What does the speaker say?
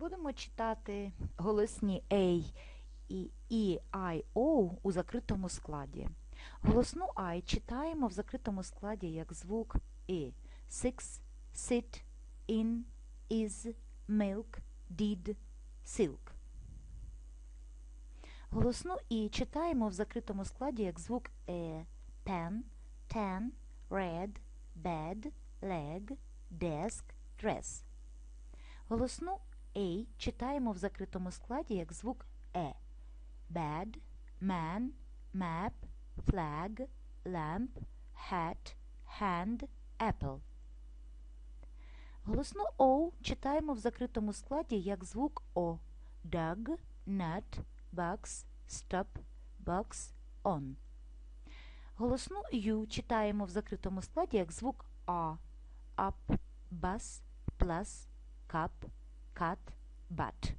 Будемо читати голосні A і E, I, O у закритому складі. Голосну I читаємо в закритому складі як звук I. Six, sit, in, is, milk, did, silk. Голосну І читаємо в закритому складі як звук Е. Pen, ten, red, bed, leg, desk, dress. Голосну A читаємо в закритому складі як звук Е. Bed, man, map, flag, lamp, hat, hand, apple. Голосну O читаємо в закритому складі як звук О. Dog, nut, box, stop, box, on. Голосну Ю читаємо в закритому складі як звук А. Up, bus, plus, cup, cut, but.